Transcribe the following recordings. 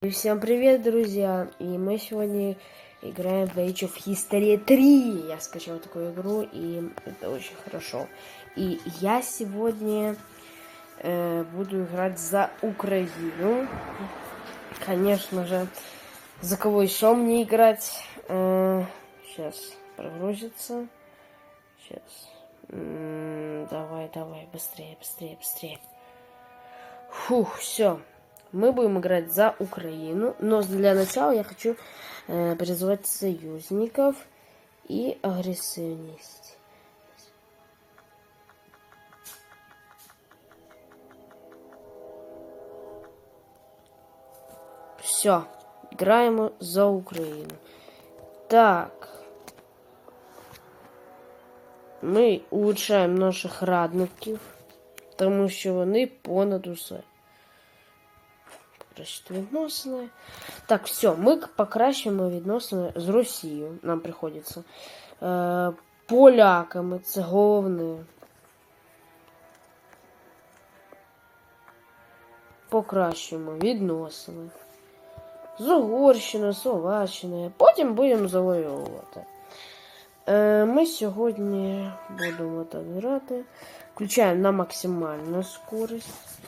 И Всем привет, друзья! И мы сегодня играем в Age of History 3. Я скачал такую игру, и это очень хорошо. И я сегодня э, буду играть за Украину. Конечно же, за кого еще мне играть? Э, сейчас прогрузится. Сейчас. М, давай, давай, быстрее, быстрее, быстрее. Фух, все. Мы будем играть за Украину, но для начала я хочу э, призвать союзников и агрессивность. Все, граємо за Україну. Так. Ми улучшаємо наших радників, тому що вони понад усе. Покращити відносини. Так, все, ми покращуємо відносини з Росією. Нам приходиться. Е, поляками, це головне. Покращуємо відносини. З Угорщиною, Словаччиною. Потім будемо завоювати. Е, ми сьогодні будемо так грати. Включаємо на максимальну скорость.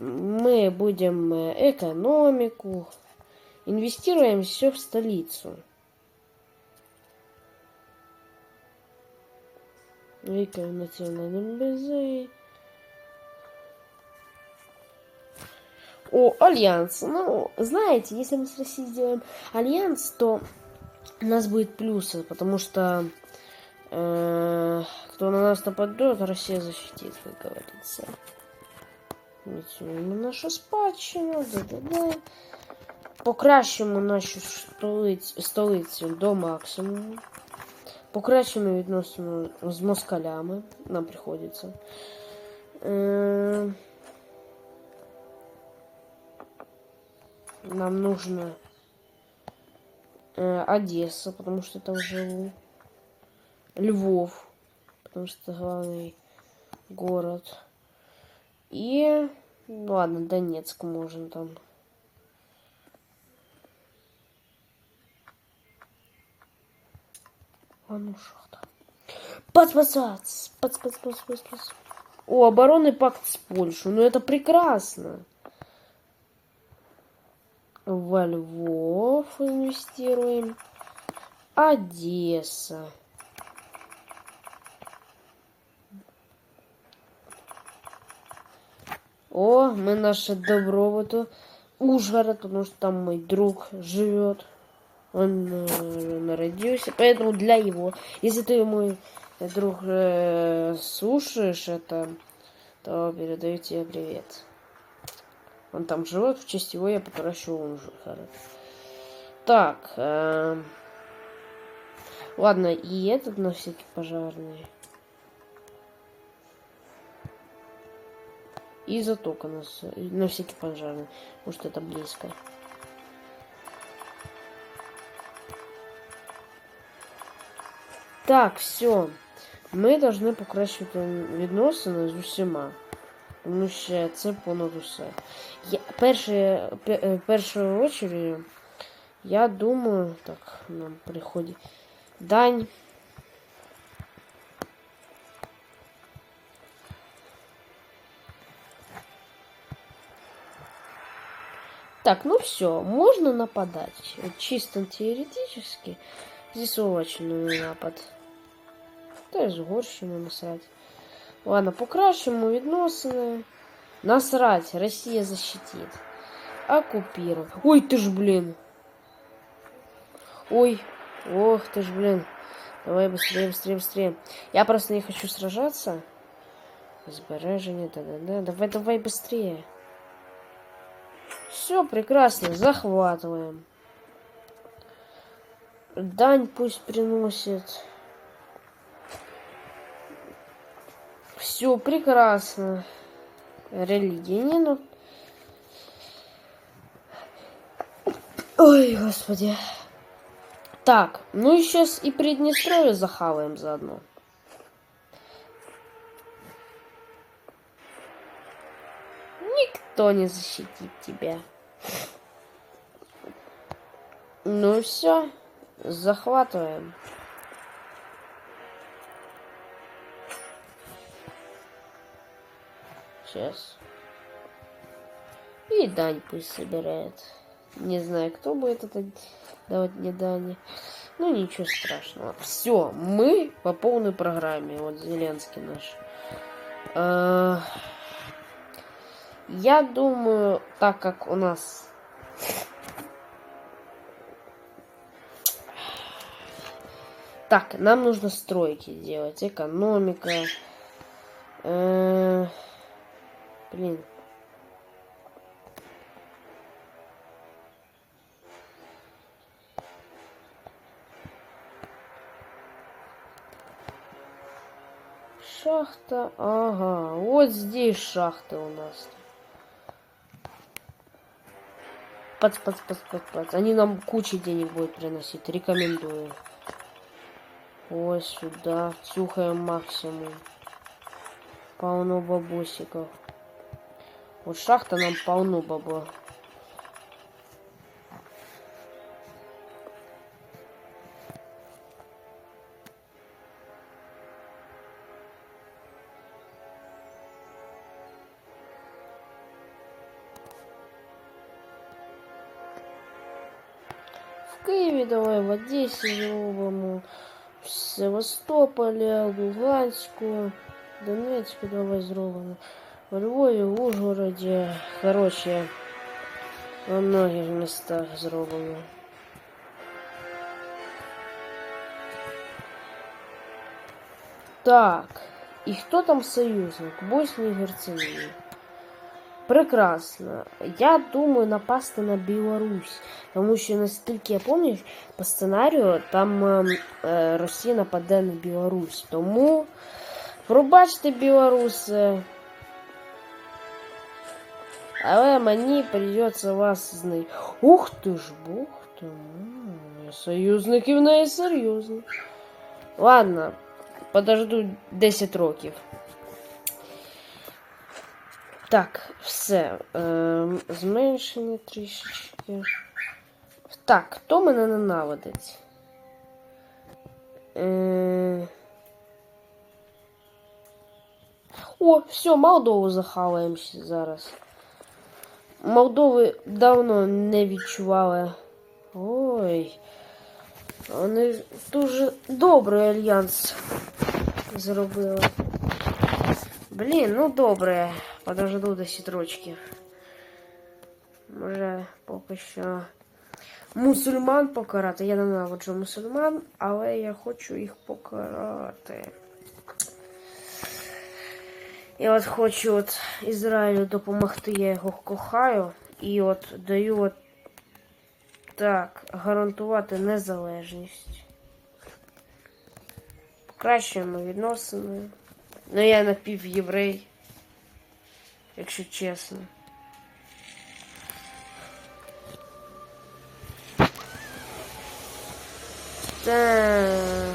Мы будем э, экономику. Инвестируем все в столицу. Великая национальная БЗ. О, альянс. Ну, знаете, если мы с Россией сделаем альянс, то у нас будет плюсы, потому что э, кто на нас нападет, Россия защитит, как говорится. Відсунемо нашу спадщину, да-да-да. Покращимо нашу столицю, столицю до максимуму. Покращимо відносину з москалями. Нам приходиться. Е Нам нужно э, Одесса, потому что там живу. Львов, потому что это главный город. И, ну ладно, Донецк можно там. А ну пац, пац, пац, пац, пац. О, оборонный пакт с Польшей. Ну это прекрасно. Во Львов инвестируем. Одесса. О, мы наше добробуту. Ужгород, потому что там мой друг живет. Он э, народился. Поэтому для его. Если ты мой друг э, слушаешь это, то передаю тебе привет. Он там живет, в честь его я покращу Ужгород. Так. Э, ладно, и этот на всякий пожарный. И затока нас на всякий пожарный. Может это близко. Так, все. Ми повинні покращити відносини з усіма. Тому що це понад в першу очередь, я думаю, так, нам приходить дань. Так, ну все, можно нападать. Чисто теоретически. Здесь овочный напад. Та й з Угорщину насрать. Ладно, покращимо відносини. Насрать, Россия защитит. Оккупируем. Ой, ты ж, блин. Ой, ох ты ж, блин. Давай быстрее, быстрее, быстрее. Я просто не хочу сражаться. Сбережение, да-да-да. Давай, давай быстрее. Все прекрасно, захватываем. Дань пусть приносит. Все прекрасно. Религии не ну. Ой, господи. Так, ну и сейчас и Приднестровье захаваем заодно. Никто не защитит тебя. Ну все. Захватываем. Сейчас. И дань пусть собирает. Не знаю, кто будет это давать мне дани. Ну, ничего страшного. Все, мы по полной программе. Вот Зеленский наш. Э, Я думаю, так как у нас Так, нам нужно стройки делать, экономика. Э, Блин. Шахта, ага, вот здесь шахты у нас. Пац, пац, пац, пац, пац. Они нам кучу денег будут приносить, рекомендую. Ось сюда, тюхаем максимум. Полно бабосиков. Вот шахта нам полно бабла. В Севастополі, Луганську, Донецьку давай зробимо. В Львові, в Ужгороді, коротше, во многих містах зробимо. Так, і хто там союзник? Боснії і Герцеговина. Прекрасно. Я думаю напасти на Білорусь. Тому що наскільки я пам'ятаю, по сценарію там е, е, Росія нападе на Білорусь. Тому пробачте білоруси. Але мені придеться вас знайти. Ух ти ж, бог ти. Союзників неї серйозно. Ладно, подожду 10 років. Так, все. Е, зменшення трішечки. Так, хто мене ненавидить? Е... О, все, Молдову захаваємося зараз. Молдови давно не відчували. Ой. Вони дуже добрий альянс зробили. Блін, ну добре. Подожду 10 рочків. Може, поки що мусульман покарати. Я ненавиджу мусульман, але я хочу їх покарати. Я от хочу от Ізраїлю допомогти, я його кохаю. І от даю от так, гарантувати незалежність. Покращуємо відносини. Ну я напівєврей, якщо чесно. Так.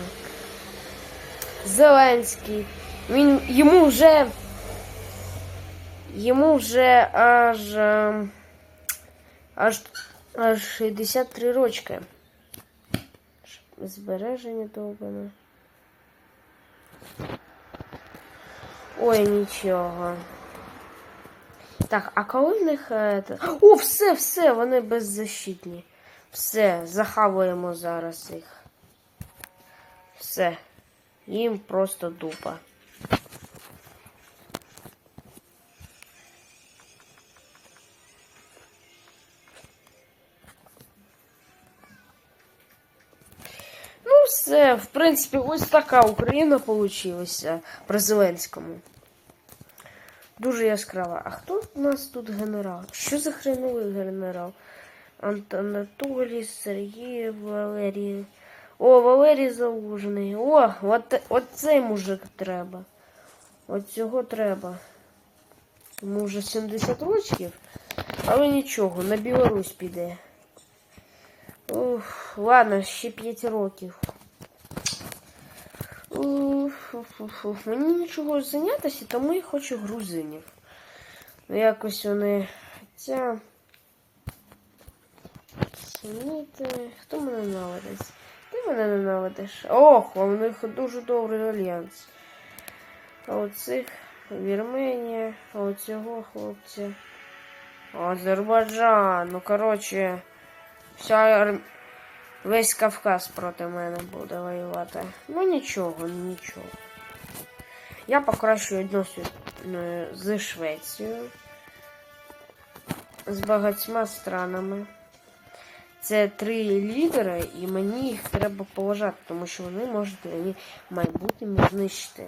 Зеленський. Він йому вже. Йому вже аж. Аж аж 63 рочки. Збереження довбане. Ой, нічого. Так, а коли в них. е, О, все, все, вони беззащитні. Все, захавуємо зараз їх. Все. Їм просто дупа. Ну, все, в принципі, ось така Україна получилася при Зеленському. Дуже яскрава. А хто у нас тут генерал? Що за хреновий генерал? Анатолій, Сергій, Валерій. О, Валерій Залужний. О, от, от цей мужик треба. От цього треба. Йому вже 70 років, але нічого, на Білорусь піде. Ух, ладно, ще 5 років. Мені нічого зайнятися, тому я хочу грузинів. Ну якось вони. Хоча. Розумієте, хто мене ненавидить? Ти мене ненавидиш. Ох, у них дуже добрий альянс. А оцих Вірменія, а оцього хлопця. Азербайджан. Ну, коротше, вся ар... весь Кавказ проти мене буде воювати. Ну нічого, нічого. Я покращую відносини з Швецією, з багатьма странами. Це три лідери, і мені їх треба поважати, тому що вони можуть мені в майбутньому знищити.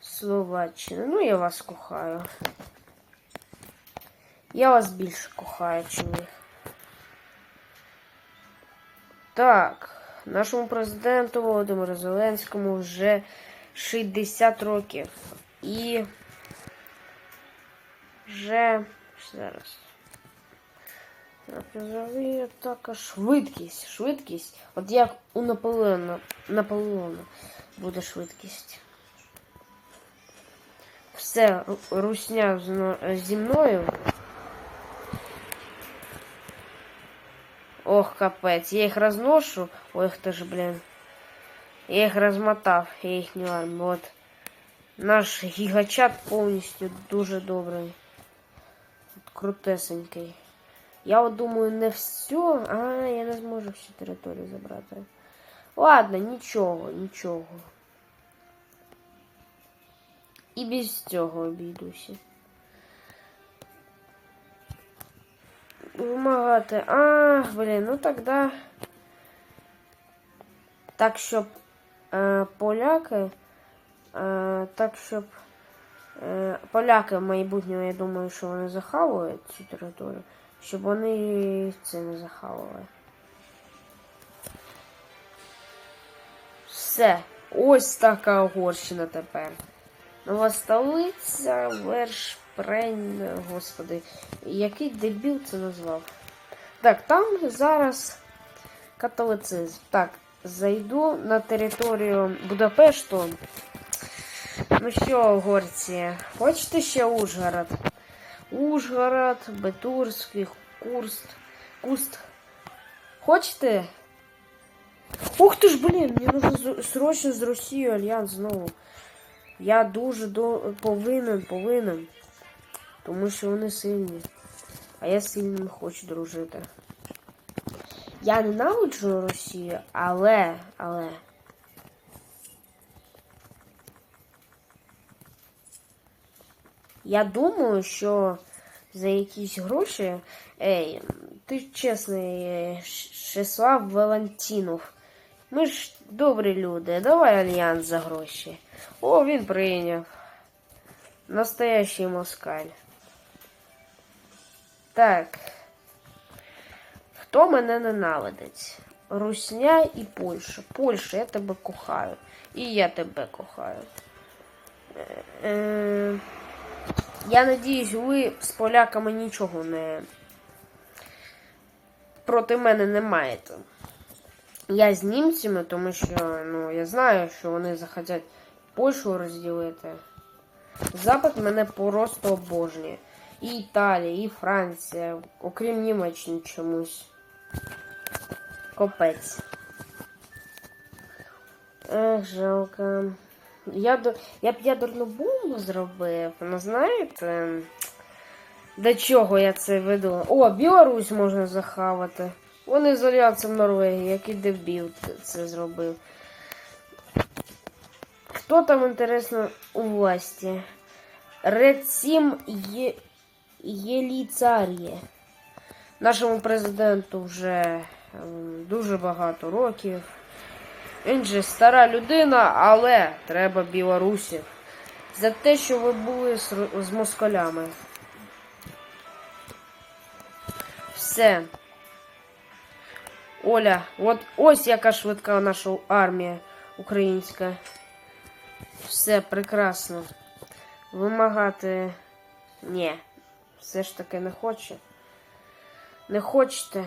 Словаччина. Ну, я вас кохаю. Я вас більше кохаю, чим їх. Так, нашому президенту Володимиру Зеленському вже 60 років. І вже зараз. Призові атака швидкість. Швидкість. От як у Наполеона, Наполеона буде швидкість. Все, русня зі мною. Ох, капець, я їх розношу. Ой, хто ж, блін. Я їх розмотав, я їхню армію. От. Наш гігачат повністю дуже добрий. Крутесенький. Я от думаю, не все. А, я не зможу всю територію забрати. Ладно, нічого, нічого. І без цього обійдуся. Вимагати. А, блін, ну тогда. Так, щоб е, поляки. Е, так, щоб. Е, поляки в майбутньому, я думаю, що вони захавують цю територію. Щоб вони це не захавали. Все. Ось така Угорщина тепер. Нова столиця, Вершпрень, господи, який дебіл це назвав. Так, там зараз католицизм. Так, зайду на територію Будапешту. Ну що, горці, хочете ще Ужгород? Ужгород, Бетурський, Курст, Куст. Хочете? Ух ти ж, блін, мені нужно срочно з Росією альянс знову. Я дуже до... повинен, повинен. Тому що вони сильні. А я сильно не хочу дружити. Я ненавиджу Росію, але, але. Я думаю, що за якісь гроші. Ей, ти чесний, Шеслав Валентінов. Ми ж добрі люди. Давай альянс за гроші. О, він прийняв. Настоящий москаль. Так. Хто мене ненавидить? Русня і Польща. Польща, я тебе кохаю. І я тебе кохаю. Е, е, я надіюсь, ви з поляками нічого не проти мене не маєте. Я з німцями, тому що ну, я знаю, що вони захотять Польщу розділити. Запад мене просто обожнює. І Італія, і Франція, окрім Німеччини чомусь. Копець. Ех, жалко. Я, б ядерну бомбу зробив, ну знаєте. До чого я це веду? О, Білорусь можна захавати. Вони альянсом Норвегії, який дебіл це- зробив. Хто там, інтересно, у власті? Рецім Є... Єліцарє. Нашому президенту вже ем, дуже багато років. Він же стара людина, але треба білорусів. За те, що ви були з москалями. Все. Оля, от ось яка швидка наша армія українська. Все прекрасно. Вимагати. Ні, все ж таки не хоче. Не хочете.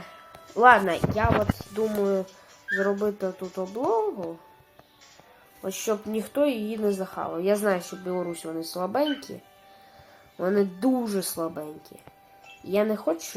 Ладно, я от думаю зробити тут облогу. От щоб ніхто її не захавав. Я знаю, що Білорусь вони слабенькі. Вони дуже слабенькі. Я не хочу.